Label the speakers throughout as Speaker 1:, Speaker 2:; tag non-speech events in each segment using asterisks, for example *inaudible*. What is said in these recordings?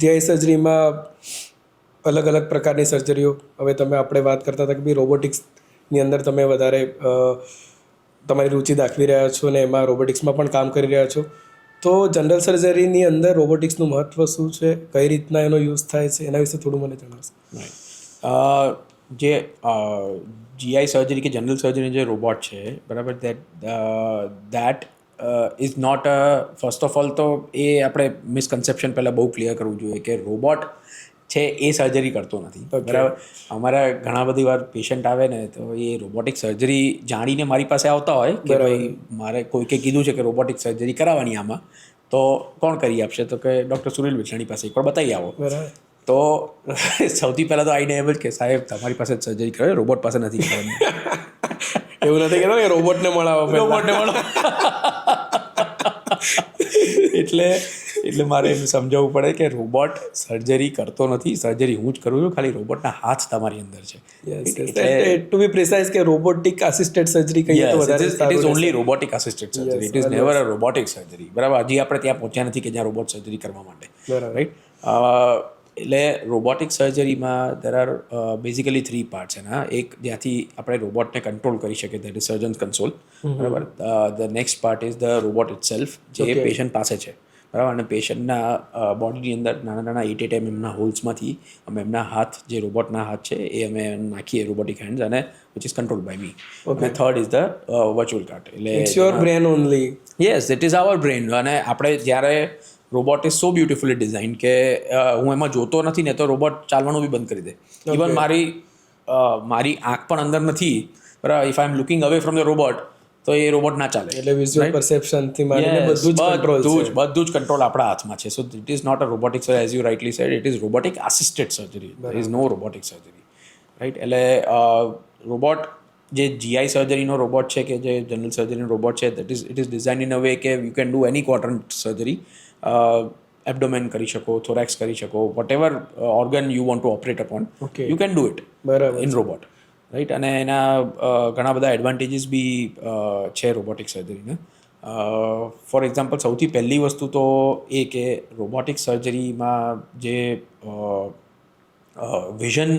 Speaker 1: GI સર્જરીમાં અલગ અલગ પ્રકારની સર્જરીઓ હવે તમે આપણે વાત કરતા હતા કે ભાઈ રોબોટિક્સની અંદર તમે વધારે તમારી રુચિ દાખવી રહ્યા છો ને એમાં રોબોટિક્સમાં પણ કામ કરી રહ્યા છો. તો જનરલ સર્જરીની અંદર રોબોટિક્સનું મહત્ત્વ શું છે? કઈ રીતના એનો યુઝ થાય છે? એના વિશે થોડું મને જણાવશો.
Speaker 2: જે જીઆઈ સર્જરી કે જનરલ સર્જરી જે રોબોટ છે, બરાબર? That that is not a first of all તો એ આપણે મિસકન્સેપ્શન પહેલાં બહુ ક્લિયર કરવું જોઈએ કે રોબોટ છે એ સર્જરી કરતો નથી. બરાબર? અમારા ઘણા બધી વાર પેશન્ટ આવે ને તો એ રોબોટિક સર્જરી જાણીને મારી પાસે આવતા હોય કે ભાઈ મારે કોઈકે કીધું છે કે રોબોટિક સર્જરી કરાવવાની આમાં તો કોણ કરી આપશે? તો કે ડૉક્ટર સુનિલ વિછાણી પાસે એકવાર બતાવી આવો.
Speaker 1: બરાબર.
Speaker 2: તો *laughs* સૌથી પહેલાં તો આઈને એમ જ કે સાહેબ તમારી પાસે સર્જરી કરે રોબોટ પાસે નથી કરવાની *laughs*
Speaker 1: એવું નથી કહેતો કે રોબોટને મળાવો *laughs*
Speaker 2: રોબોટને મળો. એટલે એટલે મારે એમ સમજાવવું પડે કે રોબોટ સર્જરી કરતો નથી સર્જરી હું જ કરું છું ખાલી રોબોટના હાથ તમારી અંદર છે.
Speaker 1: ટુ બી પ્રિસાઇઝ કે રોબોટિક આસિસ્ટેડ સર્જરી કહીએ તો વધારે
Speaker 2: it is only robotic assisted surgery it is never a robotic surgery બરાબર? હજી આપણે ત્યાં પહોંચ્યા નથી કે જ્યાં રોબોટ સર્જરી કરવા માટે. રાઈટ એટલે robotic સર્જરીમાં there are basically three part છે ના. એક જ્યાંથી આપણે રોબોટને કંટ્રોલ કરી શકીએ દેટ ઇઝ સર્જન કન્સોલ બરાબર? The next part is the robot itself જે પેશન્ટ પાસે છે. બરાબર? અને પેશન્ટના બોડીની અંદર નાના નાના એટ એ ટાઈમ એમના હોલ્સમાંથી અમે એમના હાથ જે રોબોટના હાથ છે એ અમે નાખીએ રોબોટિક હેન્ડ્સ અને which is control by me અને third is the virtual cart એટલે
Speaker 1: it's your brain only
Speaker 2: yes it is our brain અને આપણે જ્યારે robot is so beautifully design કે હું એમાં જોતો નથી ને તો રોબોટ ચાલવાનું બી બંધ કરી દે. ઇવન મારી મારી આંખ પણ અંદર નથી. બરાબર? If I am looking away from the robot તો એ રોબોટ ના ચાલે.
Speaker 1: એટલે વિઝ્યુઅલ પરસેપ્શનથી માંડીને બધું જ કંટ્રોલ
Speaker 2: બધું જ બધું જ કંટ્રોલ આપણા હાથમાં છે. So it is not a robotic surgery as you rightly said it is robotic assisted surgery there is no robotic surgery right એટલે રોબોટ જે જીઆઈ સર્જરીનો રોબોટ છે કે જે જનરલ સર્જરીનો રોબોટ છે that is it is design in a way કે you can do any quadrant surgery abdomen કરી શકો થોરેક્સ કરી શકો whatever organ you want to operate upon. You can do it
Speaker 1: બરાબર.
Speaker 2: ઇન રોબોટ રાઈટ અને એના ઘણા બધા એડવાન્ટેજીસ બી છે રોબોટિક સર્જરીના ફોર એક્ઝામ્પલ સૌથી પહેલી વસ્તુ તો એ કે રોબોટિક સર્જરીમાં જે વિઝન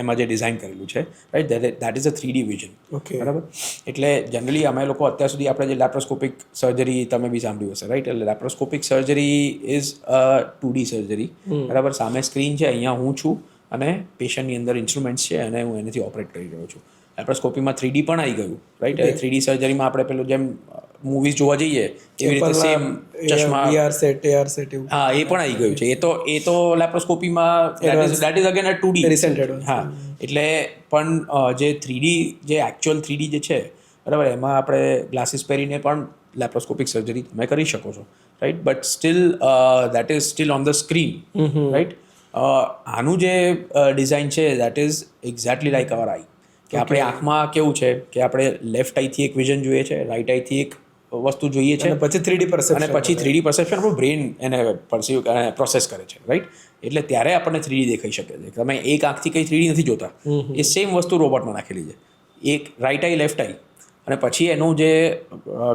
Speaker 2: એમાં જે ડિઝાઇન કરેલું છે right that is a three D vision
Speaker 1: okay
Speaker 2: બરાબર? એટલે જનરલી અમે લોકો અત્યાર સુધી આપણે જે લેપ્રોસ્કોપિક સર્જરી તમે બી સાંભળ્યું હશે રાઈટ એટલે laparoscopic surgery is a two D surgery બરાબર? સામે સ્ક્રીન છે અહીંયા હું છું. અને પેશન્ટની અંદર ઇન્સ્ટ્રુમેન્ટ્સ છે અને હું એનાથી ઓપરેટ કરી રહ્યો છું. લેપ્રોસ્કોપીમાં થ્રી ડી પણ આવી ગયું રાઈટ થ્રી ડી સર્જરીમાં આપણે પેલું જેમ મૂવીઝ જોવા જઈએ એવી રીતે સેમ ચશ્મા
Speaker 1: વીઆર સેટ એઆર સેટ એવું.
Speaker 2: હા એ પણ આવી ગયું છે. એ તો એ તો લેપ્રોસ્કોપીમાં that is again a two D
Speaker 1: resented
Speaker 2: હા એટલે પણ જે થ્રીડી જે એકચ્યુઅલ થ્રીડી જે છે બરાબર એમાં આપણે ગ્લાસીસ પહેરીને પણ લેપ્રોસ્કોપિક સર્જરી તમે કરી શકો છો right but still that is still on the screen right આનું જે ડિઝાઇન છે that is exactly like our eye કે આપણે આંખમાં કેવું છે? કે આપણે લેફ્ટ આઈથી એક વિઝન જોઈએ છે રાઈટ આઈથી એક વસ્તુ જોઈએ છે
Speaker 1: પછી થ્રીડી પરસેપ્શન
Speaker 2: અને પછી થ્રીડી પરસેપ્શન આપણું બ્રેન એને પરસીવ પ્રોસેસ કરે છે રાઈટ એટલે ત્યારે આપણને થ્રીડી દેખાઈ શકે છે. તમે એક આંખથી કંઈ થ્રીડી નથી જોતા. એ સેમ વસ્તુ રોબોટમાં નાખેલી છે. એક રાઈટ આઈ લેફ્ટ આઈ અને પછી એનું જે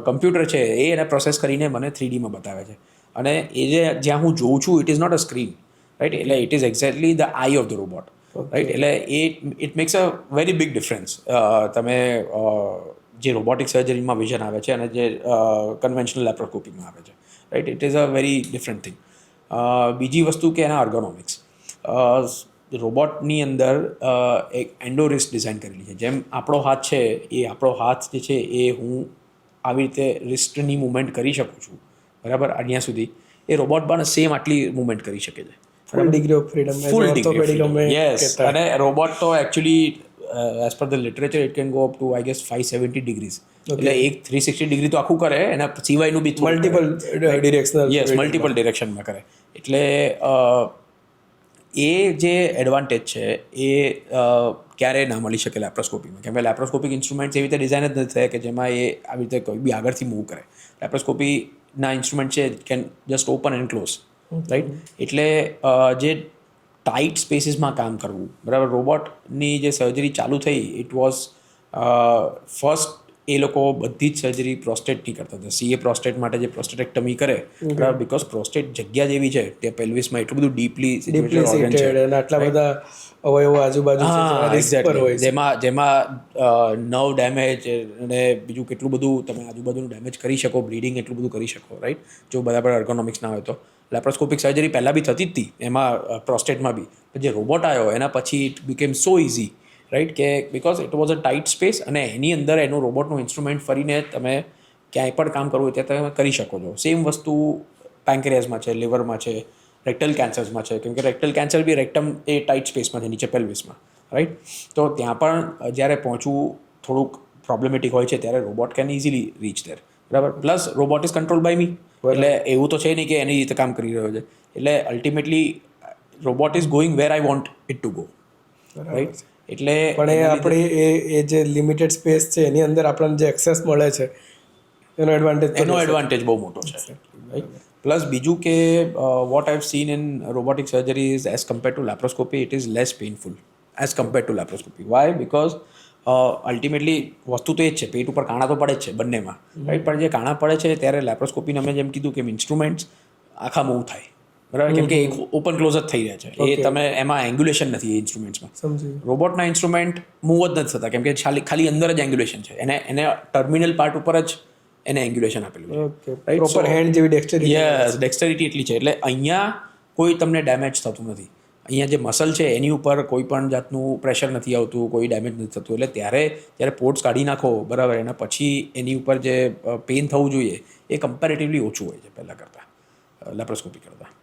Speaker 2: કમ્પ્યુટર છે એ એને પ્રોસેસ કરીને મને થ્રીડીમાં બતાવે છે. અને એ જે જ્યાં હું જોઉં છું it is not a screen right એટલે it is exactly the eye of the robot right એટલે એ it makes a very big difference તમે જે રોબોટિક સર્જરીમાં વિઝન આવે છે અને જે કન્વેન્શનલ લેપ્રોસ્કોપીમાં આવે છે right it is a very different thing બીજી વસ્તુ કે એના ઓર્ગોનોમિક્સ રોબોટની અંદર એક એન્ડોરિસ્ટ ડિઝાઇન કરેલી છે. જેમ આપણો હાથ છે એ આપણો હાથ જે છે એ હું આવી રીતે રિસ્ટની મુવમેન્ટ કરી શકું છું બરાબર? અહીંયા સુધી. એ રોબોટ પણ સેમ આટલી મુમેન્ટ કરી શકે છે.
Speaker 1: Full degree of freedom
Speaker 2: full
Speaker 1: orthopedic
Speaker 2: yes અને રોબોટ તો actually as per the literature it can go up to I guess five seventy degrees એટલે એક થ્રી સિક્સટી ડિગ્રી તો આખું કરે એના સિવાયનું બી
Speaker 1: મલ્ટિપલ ડિરેક્શનલ
Speaker 2: યસ મલ્ટિપલ ડિરેક્શનમાં કરે. એટલે એ જે એડવાન્ટેજ છે એ ક્યારેય ના મળી શકે લેપ્રોસ્કોપીમાં કેમ કે લેપ્રોસ્કોપિક ઇન્સ્ટ્રુમેન્ટ્સ એવી રીતે ડિઝાઇન જ નથી થયા કે જેમાં એ આવી રીતે કોઈ બી આગળથી મૂવ કરે. લેપ્રોસ્કોપીના ઇન્સ્ટ્રુમેન્ટ છે can just open and close right એટલે જે ટાઈટ સ્પેસીસમાં કામ કરવું બરાબર? રોબોટની જે સર્જરી ચાલુ થઈ ઇટ વોઝ ફર્સ્ટ એ લોકો બધી જ સર્જરી પ્રોસ્ટેટની કરતા હતા. સીએ પ્રોસ્ટેટ માટે જે પ્રોસ્ટેટેક્ટમી કરે બરાબર? બીકોઝ પ્રોસ્ટેટ જગ્યા જેવી છે તે પેલ્વિસમાં એટલું બધું ડીપલી
Speaker 1: આટલા બધા અવયવો આજુબાજુ
Speaker 2: જેમાં જેમાં નવ ડેમેજ અને બીજું કેટલું બધું તમે આજુબાજુનું ડેમેજ કરી શકો બ્લીડિંગ એટલું બધું કરી શકો રાઈટ જો બરાબર અર્ગોનોમિક્સ ના હોય તો. લેપ્રોસ્કોપિક સર્જરી પહેલાં બી થતી જ હતી, એમાં પ્રોસ્ટેટમાં બી. જે રોબોટ આવ્યો એના પછી it became so easy right કે because it was a tight space અને એની અંદર એનું રોબોટનું ઇન્સ્ટ્રુમેન્ટ ફરીને તમે ક્યાંય પણ કામ કરવું હોય ત્યાં તમે કરી શકો છો. સેમ વસ્તુ પેન્ક્રિયાઝમાં છે લિવરમાં છે રેક્ટલ કેન્સર્સમાં છે. કેમ કે રેક્ટલ કેન્સર બી રેક્ટમ એ ટાઇટ સ્પેસમાં છે, નીચે પેલ્વિસમાં રાઈટ તો ત્યાં પણ જ્યારે પહોંચવું થોડુંક પ્રોબ્લેમેટિક હોય છે, ત્યારે robot can easily reach there બરાબર? Plus robot is control by me એટલે એવું તો છે નહીં કે એની રીતે કામ કરી રહ્યો છે. એટલે ultimately robot is going where I want it to go right એટલે
Speaker 1: પણ એ આપણી એ એ જે લિમિટેડ સ્પેસ છે એની અંદર આપણને જે એક્સેસ મળે છે એનો એડવાન્ટેજ
Speaker 2: એનો એડવાન્ટેજ બહુ મોટો છે. પ્લસ બીજું કે what I've seen in robotic surgery is as compare to laparoscopy it is less painful as compare to laparoscopy why because ultimately વસ્તુ તો એ જ છે પેટ ઉપર કાણા તો પડે જ છે બંનેમાં. રાઈટ પણ જે કાણા પડે છે ત્યારે લેપ્રોસ્કોપીને અમે જેમ કીધું કે ઇન્સ્ટ્રુમેન્ટ્સ આખા મૂવ થાય. બરાબર? કેમ કે ઓપન ક્લોઝ જ થઈ રહ્યા છે. એ તમે એમાં એંગ્યુલેશન નથી એ ઇન્સ્ટ્રુમેન્ટ્સમાં રોબોટના ઇન્સ્ટ્રુમેન્ટ મૂવ જ નથી થતા. કેમ કે ખાલી ખાલી અંદર જ એંગ્યુલેશન છે. એને એને ટર્મિનલ પાર્ટ ઉપર જ એને એંગ્યુલેશન આપેલું છે.
Speaker 1: પ્રોપર હેન્ડ જેવી ડેક્સ્ટરિટી
Speaker 2: યસ ડેક્સ્ટરિટી એટલી છે. એટલે અહીંયા કોઈ તમને ડેમેજ થતું નથી. અહીંયા જે મસલ છે, એની ઉપર કોઈ પણ જાતનું પ્રેશર નથી આવતું, કોઈ ડેમેજ નથી થતું. એટલે ત્યારે જ્યારે પોર્ટ્સ કાઢી નાખો, બરાબર, એના પછી એની ઉપર જે પેઇન થવું જોઈએ, એ કમ્પેરેટિવલી ઓછું હોય છે પહેલાં કરતાં લેપ્રોસ્કોપી કરતાં.